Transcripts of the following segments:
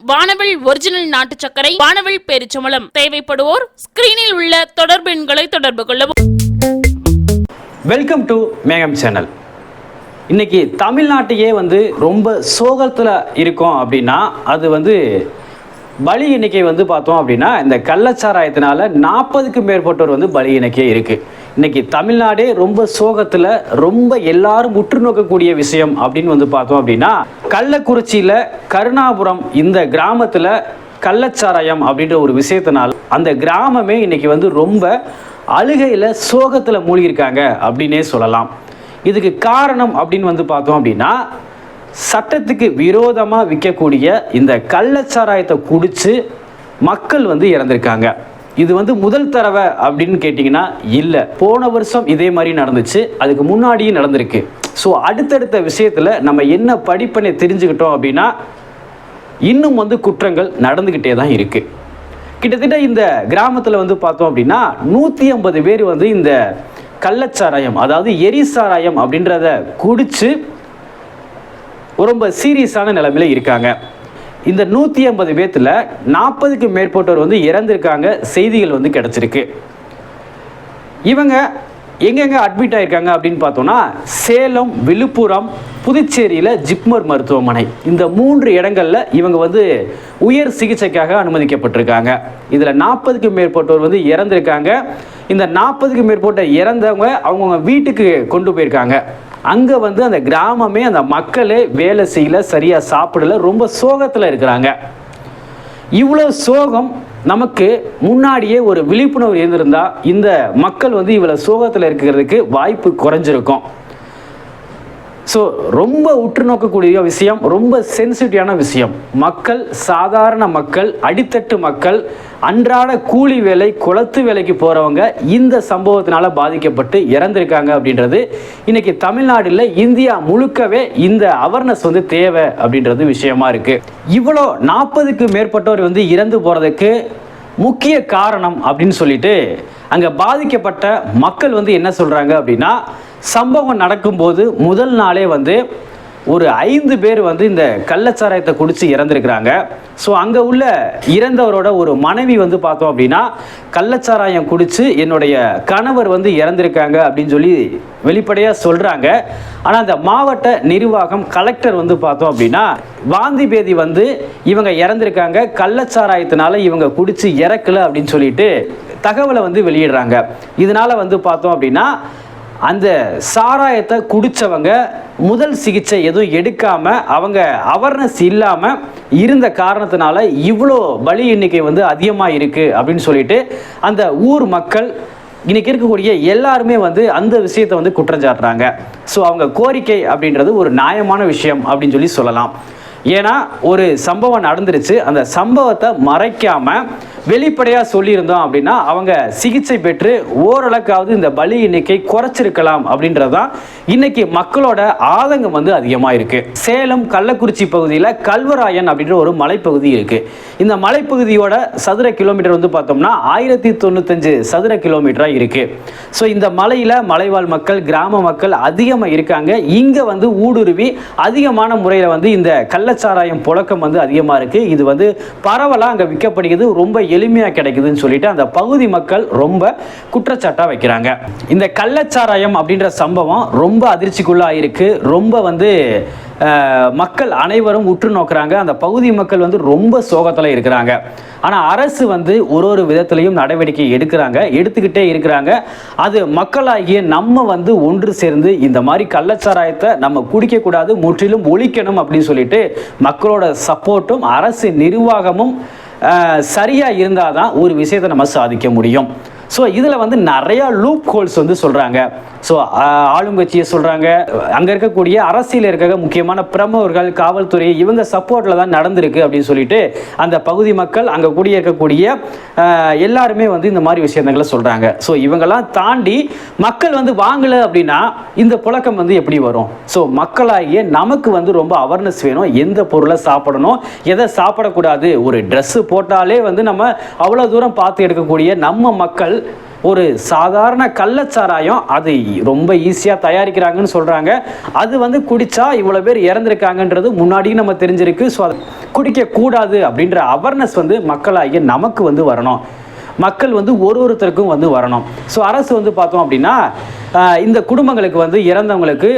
வானவில் ஒரிஜினல் நாட்டு சர்க்கரை வானவில் பேரிச்சம்பளம் தேவைப்படுவோர் ஸ்கிரீனில் உள்ள தொடர்பு எண்களை தொடர்பு கொள்ளவும். வெல்கம் டு மேகம் சேனல் இன்னைக்கு தமிழ்நாட்டையே வந்து ரொம்ப சோகத்தில் இருக்கோம் அப்படின்னா அது வந்து பலி எண்ணிக்கை வந்து பார்த்தோம் அப்படின்னா இந்த கள்ளச்சாராயத்தினால நாற்பதுக்கும் மேற்பட்டோர் வந்து பலி எண்ணிக்கை இருக்குது இன்னைக்கு தமிழ்நாடே ரொம்ப சோகத்தில் ரொம்ப எல்லாரும் உற்று நோக்கக்கூடிய விஷயம் அப்படின்னு வந்து பார்த்தோம் அப்படின்னா கள்ளக்குறிச்சியில் கருணாபுரம் இந்த கிராமத்தில் கள்ளச்சாராயம் அப்படின்ற ஒரு விஷயத்தினால் அந்த கிராமமே இன்னைக்கு வந்து ரொம்ப அழுகையில் சோகத்தில் மூழ்கியிருக்காங்க அப்படின்னே சொல்லலாம். இதுக்கு காரணம் அப்படின்னு வந்து பார்த்தோம் அப்படின்னா சட்டத்துக்கு விரோதமாக விற்கக்கூடிய இந்த கள்ளச்சாராயத்தை குடித்து மக்கள் வந்து இறந்திருக்காங்க. இது வந்து முதல் தடவை அப்படின்னு கேட்டிங்கன்னா இல்லை. போன வருஷம் இதே மாதிரி நடந்துச்சு. அதுக்கு முன்னாடியும் நடந்திருக்கு. ஸோ அடுத்தடுத்த விஷயத்தில் நம்ம என்ன படிப்பனை தெரிஞ்சுக்கிட்டோம் அப்படின்னா இன்னும் வந்து குற்றங்கள் நடந்துக்கிட்டே தான் இருக்குது கிட்டத்தட்ட இந்த கிராமத்தில் வந்து பார்த்தோம் அப்படின்னா நூற்றி ஐம்பது பேர் வந்து இந்த கள்ளச்சாராயம் அதாவது எரிசாராயம் அப்படின்றத குடித்து ரொம்ப சீரியஸான நிலைமையில இருக்காங்க. இந்த நூற்றி ஐம்பது பேர்த்தில் நாற்பதுக்கு மேற்பட்டோர் வந்து இறந்திருக்காங்க செய்திகள் வந்து கிடச்சிருக்கு. இவங்க எங்கெங்கே அட்மிட் ஆகிருக்காங்க அப்படின்னு பார்த்தோம்னா சேலம் விழுப்புரம் புதுச்சேரியில் ஜிப்மர் மருத்துவமனை. இந்த மூன்று இடங்கள்ல இவங்க வந்து உயர் சிகிச்சைக்காக அனுமதிக்கப்பட்டிருக்காங்க. இதில் நாற்பதுக்கும் மேற்பட்டோர் வந்து இறந்திருக்காங்க. இந்த நாற்பதுக்கு மேற்பட்ட இறந்தவங்க அவங்கவுங்க வீட்டுக்கு கொண்டு போயிருக்காங்க. அங்கே வந்து அந்த கிராமமே அந்த மக்களே வேலை செய்யல சரியாக சாப்பிடல ரொம்ப சோகத்தில் இருக்கிறாங்க. இவ்வளோ சோகம் நமக்கு முன்னாடியே ஒரு விழிப்புணர்வு இருந்திருந்தால் இந்த மக்கள் வந்து இவ்வளோ சோகத்தில் இருக்கிறதுக்கு வாய்ப்பு குறைஞ்சிருக்கும். ஸோ ரொம்ப உற்று நோக்கக்கூடிய விஷயம் ரொம்ப சென்சிட்டிவான விஷயம். மக்கள் சாதாரண மக்கள் அடித்தட்டு மக்கள் அன்றாட கூலி வேலை குளத்து வேலைக்கு போகிறவங்க இந்த சம்பவத்தினால பாதிக்கப்பட்டு இறந்திருக்காங்க அப்படின்றது இன்னைக்கு தமிழ்நாடுல இந்தியா முழுக்கவே இந்த அவேர்னஸ் வந்து தேவை அப்படின்றது விஷயமா இருக்கு. இவ்வளோ நாற்பதுக்கு மேற்பட்டோர் வந்து இறந்து போகிறதுக்கு முக்கிய காரணம் அப்படின்னு சொல்லிட்டு அங்கே பாதிக்கப்பட்ட மக்கள் வந்து என்ன சொல்கிறாங்க அப்படின்னா சம்பவம் நடக்கும்போது முதல் நாளே வந்து ஒரு ஐந்து பேர் வந்து இந்த கள்ளச்சாராயத்தை குடித்து இறந்துருக்கிறாங்க. ஸோ அங்கே உள்ள இறந்தவரோட ஒரு மனைவி வந்து பார்த்தோம் அப்படின்னா கள்ளச்சாராயம் குடித்து என்னுடைய கணவர் வந்து இறந்திருக்காங்க அப்படின்னு சொல்லி வெளிப்படையாக சொல்கிறாங்க ஆனால் அந்த மாவட்ட நிர்வாகம் கலெக்டர் வந்து பார்த்தோம் அப்படின்னா வாந்தி பேதி வந்து இவங்க இறந்திருக்காங்க. கள்ளச்சாராயத்தினால இவங்க குடித்து இறக்கல அப்படின்னு சொல்லிட்டு தகவலை வந்து வெளியிடுறாங்க. இதனால் வந்து பார்த்தோம் அப்படின்னா அந்த சாராயத்தை குடித்தவங்க முதல் சிகிச்சை எதுவும் எடுக்காமல் அவங்க அவர்னஸ் இல்லாமல் இருந்த காரணத்தினால இவ்வளோ பலி எண்ணிக்கை வந்து அதிகமாக இருக்குது அப்படின்னு சொல்லிட்டு அந்த ஊர் மக்கள் இன்னைக்கு இருக்கக்கூடிய எல்லாருமே வந்து அந்த விஷயத்தை வந்து குற்றம் சாட்டுறாங்க ஸோ அவங்க கோரிக்கை அப்படின்றது ஒரு நியாயமான விஷயம் அப்படின்னு சொல்லி சொல்லலாம். ஏன்னா ஒரு சம்பவம் நடந்துருச்சு. அந்த சம்பவத்தை மறைக்காமல் வெளிப்படையாக சொல்லியிருந்தோம் அப்படின்னா அவங்க சிகிச்சை பெற்று ஓரளவுக்காவது இந்த பலி எண்ணிக்கை குறைச்சிருக்கலாம் அப்படின்றது தான் இன்னைக்கு மக்களோட ஆதங்கம் வந்து அதிகமாக இருக்குது சேலம் கள்ளக்குறிச்சி பகுதியில் கல்வராயன் அப்படின்ற ஒரு மலைப்பகுதி இருக்குது இந்த மலைப்பகுதியோட சதுர கிலோமீட்டர் வந்து பார்த்தோம்னா ஆயிரத்தி தொண்ணூத்தஞ்சு சதுர கிலோமீட்டராக இருக்குது ஸோ இந்த மலையில் மலைவாழ் மக்கள் கிராம மக்கள் அதிகமாக இருக்காங்க. இங்கே வந்து ஊடுருவி அதிகமான முறையில் வந்து இந்த கள்ளச்சாராயம் புழக்கம் வந்து அதிகமாக இருக்குது இது வந்து பரவலாக அங்கே விற்கப்படுகிறது. ரொம்ப எளிமையாக கிடைக்குதுன்னு சொல்லிட்டு அந்த பகுதி மக்கள் ரொம்ப குற்றச்சாட்டாக வைக்கிறாங்க. இந்த கள்ளச்சாராயம் அப்படின்ற சம்பவம் ரொம்ப அதிர்ச்சிக்குள்ளாயிருக்கு. ரொம்ப வந்து மக்கள் அனைவரும் உற்று நோக்குறாங்க. அந்த பகுதி மக்கள் வந்து ரொம்ப சோகத்தில் இருக்கிறாங்க. ஆனால் அரசு வந்து ஒரு ஒரு விதத்துலையும் நடவடிக்கை எடுக்கிறாங்க எடுத்துக்கிட்டே இருக்கிறாங்க. அது மக்களாகிய நம்ம வந்து ஒன்று சேர்ந்து இந்த மாதிரி கள்ளச்சாராயத்தை நம்ம குடிக்கக்கூடாது முற்றிலும் ஒழிக்கணும் அப்படின்னு சொல்லிட்டு மக்களோட சப்போர்ட்டும் அரசு நிர்வாகமும் சரியாக இருந்தால் தான் ஒரு விஷயத்தை நம்ம சாதிக்க முடியும். ஸோ இதில் வந்து நிறையா லூப் ஹோல்ஸ் வந்து சொல்கிறாங்க ஸோ ஆளுங்கட்சியை சொல்கிறாங்க அங்கே இருக்கக்கூடிய அரசியல் இருக்க முக்கியமான பிரமுகர்கள் காவல்துறை இவங்க சப்போர்ட்டில் தான் நடந்திருக்கு அப்படின்னு சொல்லிட்டு அந்த பகுதி மக்கள் அங்கே கூடிய இருக்கக்கூடிய எல்லாருமே வந்து இந்த மாதிரி விஷயங்களை சொல்கிறாங்க ஸோ இவங்கெல்லாம் தாண்டி மக்கள் வந்து வாங்கலை அப்படின்னா இந்த புழக்கம் வந்து எப்படி வரும்? ஸோ மக்களாகிய நமக்கு வந்து ரொம்ப அவேர்னஸ் வேணும். எந்த பொருளை சாப்பிடணும் எதை சாப்பிடக்கூடாது? ஒரு ட்ரெஸ்ஸு போட்டாலே வந்து நம்ம அவ்வளோ தூரம் பார்த்து எடுக்கக்கூடிய நம்ம மக்கள் ஒரு சாதாரண கள்ளச்சாராயம் அது ரொம்ப ஈஸியாக தயாரிக்கிறாங்கன்னு சொல்கிறாங்க அது வந்து குடித்தா இவ்வளோ பேர் இறந்துருக்காங்கன்றது முன்னாடியும் நம்ம தெரிஞ்சிருக்கு. ஸோ அது குடிக்கக்கூடாது அப்படின்ற அவேர்னஸ் வந்து மக்களாகிய நமக்கு வந்து வரணும். மக்கள் வந்து ஒரு ஒருத்தருக்கும் வந்து வரணும். ஸோ அரசு வந்து பார்த்தோம் அப்படின்னா இந்த குடும்பங்களுக்கு வந்து இறந்தவங்களுக்கு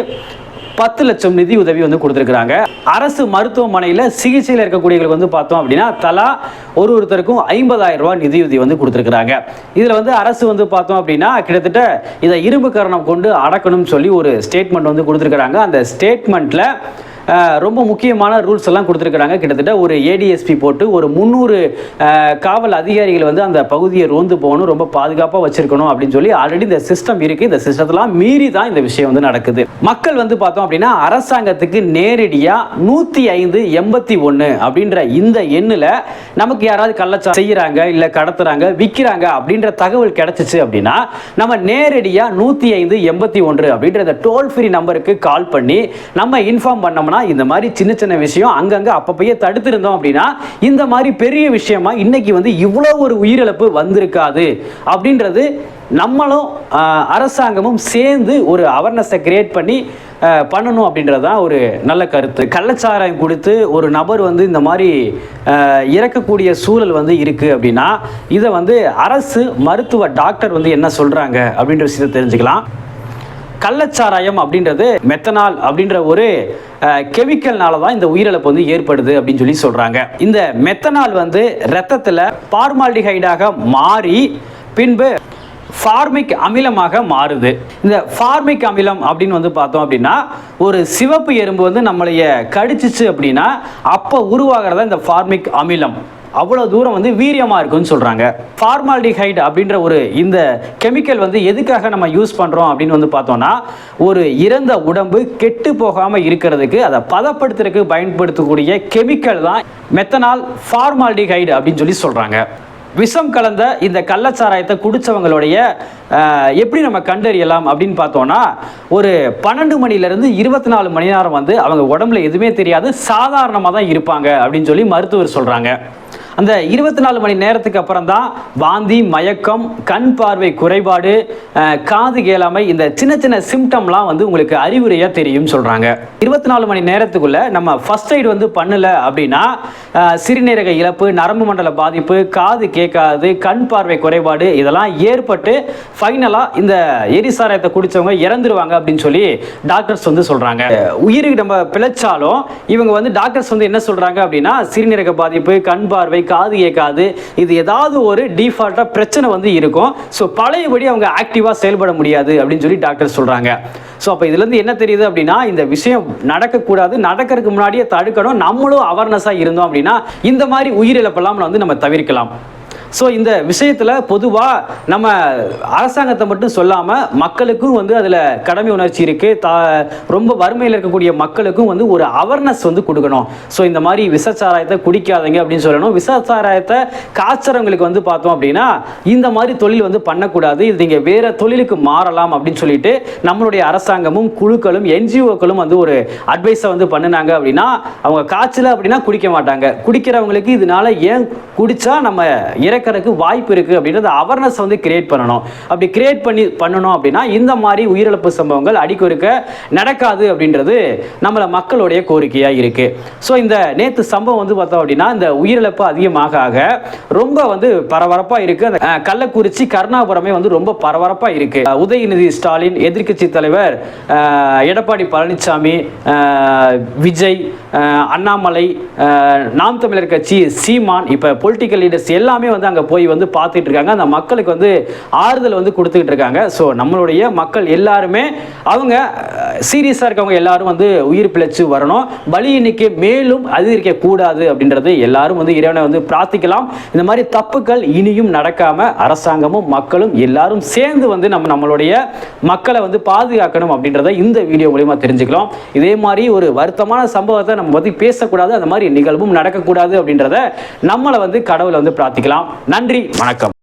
பத்து லட்சம் நிதி உதவி வந்து கொடுத்துருக்குறாங்க. அரசு மருத்துவமனையில் சிகிச்சையில் இருக்கக்கூடியவங்களுக்கு வந்து பார்த்தோம் அப்படின்னா தலா ஒரு ஒருத்தருக்கும் ஐம்பதாயிரம் ரூபாய் நிதியுதவி வந்து கொடுத்துருக்குறாங்க. இதில் வந்து அரசு வந்து பார்த்தோம் அப்படின்னா கிட்டத்தட்ட இதை இரும்பு காரணம் கொண்டு அடக்கணும்னு சொல்லி ஒரு ஸ்டேட்மெண்ட் வந்து கொடுத்துருக்குறாங்க. அந்த ஸ்டேட்மெண்ட்டில் ரொம்ப முக்கியமான ரூல்ஸ் எல்லாம் கொடுத்துருக்குறாங்க. கிட்டத்தட்ட ஒரு ஏடிஎஸ்பி போட்டு ஒரு முந்நூறு காவல் அதிகாரிகள் வந்து அந்த பகுதியை ரோந்து போகணும் ரொம்ப பாதுகாப்பாக வச்சிருக்கணும் அப்படின்னு சொல்லி ஆல்ரெடி இந்த சிஸ்டம் இருக்குது இந்த சிஸ்டத்தெல்லாம் மீறி தான் இந்த விஷயம் வந்து நடக்குது. மக்கள் வந்து பார்த்தோம் அப்படின்னா அரசாங்கத்துக்கு நேரடியாக நூற்றி ஐந்து எண்பத்தி ஒன்று அப்படின்ற இந்த எண்ணில் நமக்கு யாராவது கள்ளச்சா செய்கிறாங்க இல்லை கடத்துறாங்க விற்கிறாங்க அப்படின்ற தகவல் கிடைச்சிச்சு அப்படின்னா நம்ம நேரடியாக நூற்றி ஐந்து எண்பத்தி ஒன்று அப்படின்ற இந்த டோல் ஃப்ரீ நம்பருக்கு கால் பண்ணி நம்ம இன்ஃபார்ம் பண்ணோம்னா இந்த மாதிரி சின்ன சின்ன விஷயம் அங்கங்கே அப்பப்பயே தடுத்திருந்தோம் அப்படின்னா இந்த மாதிரி பெரிய விஷயமா இன்னைக்கு வந்து இவ்வளோ ஒரு உயிரிழப்பு வந்திருக்காது அப்படின்றது நம்மளும் அரசாங்கமும் சேர்ந்து ஒரு அவேர்னஸை கிரியேட் பண்ணி பண்ணணும் அப்படின்றது தான் ஒரு நல்ல கருத்து. கள்ளச்சாராயம் கொடுத்து ஒரு நபர் வந்து இந்த மாதிரி இறக்கக்கூடிய சூழல் வந்து இருக்குது அப்படின்னா இதை வந்து அரசு மருத்துவ டாக்டர் வந்து என்ன சொல்கிறாங்க அப்படின்ற விஷயத்தை தெரிஞ்சுக்கலாம். கள்ளச்சாராயம் அப்படின்றது மெத்தனால் அப்படின்ற ஒரு கெமிக்கல்னால தான் இந்த உயிரிழப்பு வந்து ஏற்படுது அப்படின்னு சொல்லி சொல்கிறாங்க இந்த மெத்தனால் வந்து ரத்தத்தில் பார்மால்டிஹைடாக மாறி பின்பு ஃபார்மிக் அமிலமாக மாறுது. இந்த ஃபார்மிக் அமிலம் அப்படின்னு வந்து பார்த்தோம் அப்படின்னா ஒரு சிவப்பு எறும்பு வந்து நம்மளைய கடிச்சிச்சு அப்படின்னா அப்போ உருவாகிறதா இந்த ஃபார்மிக் அமிலம். அவ்வளோ தூரம் வந்து வீரியமாக இருக்குன்னு சொல்கிறாங்க ஃபார்மால்டிஹைட் அப்படின்ற ஒரு இந்த கெமிக்கல் வந்து எதுக்காக நம்ம யூஸ் பண்ணுறோம் அப்படின்னு வந்து பார்த்தோம்னா ஒரு இறந்த உடம்பு கெட்டு போகாமல் இருக்கிறதுக்கு அதை பதப்படுத்துறதுக்கு பயன்படுத்தக்கூடிய கெமிக்கல் தான் மெத்தனால் ஃபார்மால்டிஹைடு அப்படின்னு சொல்லி சொல்கிறாங்க விஷம் கலந்த இந்த கள்ளச்சாராயத்தை குடித்தவங்களுடைய எப்படி நம்ம கண்டறியலாம் அப்படின்னு பார்த்தோன்னா ஒரு பன்னெண்டு மணிலேருந்து இருபத்தி நாலு மணி நேரம் வந்து அவங்க உடம்புல எதுவுமே தெரியாது சாதாரணமாக தான் இருப்பாங்க அப்படின்னு சொல்லி மருத்துவர் சொல்கிறாங்க அந்த இருபத்தி நாலு மணி நேரத்துக்கு அப்புறம் தான் வாந்தி மயக்கம் கண் பார்வை குறைபாடு காது கேளாமை இந்த சின்ன சின்ன சிம்டம்லாம் வந்து உங்களுக்கு அறிகுறியாக தெரியும் சொல்கிறாங்க இருபத்தி நாலு மணி நேரத்துக்குள்ள நம்ம ஃபர்ஸ்ட் எய்ட் வந்து பண்ணல அப்படின்னா சிறுநீரக இழப்பு நரம்பு மண்டல பாதிப்பு காது கேட்காது கண் பார்வை குறைபாடு இதெல்லாம் ஏற்பட்டு ஃபைனலாக இந்த எரிசாராயத்தை குடிச்சவங்க இறந்துருவாங்க அப்படின்னு சொல்லி டாக்டர்ஸ் வந்து சொல்கிறாங்க உயிருக்கு நம்ம பிழைச்சாலும் இவங்க வந்து டாக்டர்ஸ் வந்து என்ன சொல்கிறாங்க அப்படின்னா சிறுநீரக பாதிப்பு கண் பார்வை காது கேட்காது. இது ஏதாவது ஒரு டிஃபால்ட்டாக பிரச்சனை வந்து இருக்கும். ஸோ பழையபடி அவங்க ஆக்டிவாக செயல்பட முடியாது அப்படின்னு சொல்லி டாக்டர் சொல்கிறாங்க ஸோ அப்போ இதுலேருந்து என்ன தெரியுது அப்படின்னா இந்த விஷயம் நடக்கக்கூடாது நடக்கிறதுக்கு முன்னாடியே தடுக்கணும். நம்மளும் அவேர்னஸாக இருந்தோம் அப்படின்னா இந்த மாதிரி உயிரிழப்பெல்லாம் வந்து நம்ம தவிர்க்கலாம். ஸோ இந்த விஷயத்தில் பொதுவாக நம்ம அரசாங்கத்தை மட்டும் சொல்லாமல் மக்களுக்கும் வந்து அதில் கடமை உணர்ச்சி இருக்குது தா ரொம்ப வறுமையில் இருக்கக்கூடிய மக்களுக்கும் வந்து ஒரு அவேர்னஸ் வந்து கொடுக்கணும். ஸோ இந்த மாதிரி விசச்சாராயத்தை குடிக்காதீங்க அப்படின்னு சொல்லணும். விசச்சாராயத்தை காய்ச்சறவங்களுக்கு வந்து பார்த்தோம் அப்படின்னா இந்த மாதிரி தொழில் வந்து பண்ணக்கூடாது. இது நீங்கள் வேறு தொழிலுக்கு மாறலாம் அப்படின்னு சொல்லிட்டு நம்மளுடைய அரசாங்கமும் குழுக்களும் என்ஜிஓக்களும் வந்து ஒரு அட்வைஸை வந்து பண்ணினாங்க அப்படின்னா அவங்க காய்ச்சல அப்படின்னா குடிக்க மாட்டாங்க. குடிக்கிறவங்களுக்கு இதனால ஏன் குடிச்சா நம்ம இறக்கறதுக்கு வாய்ப்பு இருக்குது அப்படின்றத அவேர்னஸ் வந்து கிரியேட் பண்ணணும். அப்படி கிரியேட் பண்ணி பண்ணணும் அப்படின்னா இந்த மாதிரி உயிரிழப்பு சம்பவங்கள் அடிக்கொருக்க நடக்காது அப்படின்றது நம்மளை மக்களுடைய கோரிக்கையாக இருக்கு. ஸோ இந்த நேற்று சம்பவம் வந்து பார்த்தோம் அப்படின்னா இந்த உயிரிழப்பு அதிகமாக ஆக ரொம்ப வந்து பரபரப்பாக இருக்குது அந்த கள்ளக்குறிச்சி கருணாபுரமே வந்து ரொம்ப பரபரப்பாக இருக்கு. உதயநிதி ஸ்டாலின் எதிர்க்கட்சி தலைவர் எடப்பாடி பழனிசாமி விஜய் அண்ணாமலை நாம் தமிழர் கட்சி சீமான் இப்போ பொலிட்டிக்கல் லீடர்ஸ் எல்லாமே வந்து அங்கே போய் வந்து பார்த்துட்டு இருக்காங்க. அந்த மக்களுக்கு வந்து ஆறுதல் வந்து கொடுத்துக்கிட்டு இருக்காங்க. ஸோ நம்மளுடைய மக்கள் எல்லாருமே அவங்க சீரியஸாக இருக்கவங்க எல்லாரும் வந்து உயிர் பிழைச்சு வரணும். பலி எண்ணிக்கை மேலும் அதிகரிக்க கூடாது அப்படின்றது எல்லாரும் வந்து இறைவனை வந்து பிரார்த்திக்கலாம். இந்த மாதிரி தப்புக்கள் இனியும் நடக்காம அரசாங்கமும் மக்களும் எல்லாரும் சேர்ந்து வந்து நம்ம நம்மளுடைய மக்களை வந்து பாதுகாக்கணும் அப்படின்றத இந்த வீடியோ மூலியமா தெரிஞ்சுக்கலாம். இதே மாதிரி ஒரு வருத்தமான சம்பவத்தை நம்ம பற்றி பேசக்கூடாது. அந்த மாதிரி நிகழ்வும் நடக்கக்கூடாது அப்படின்றத நம்மளை வந்து கடவுளை வந்து பிரார்த்திக்கலாம். நன்றி வணக்கம்.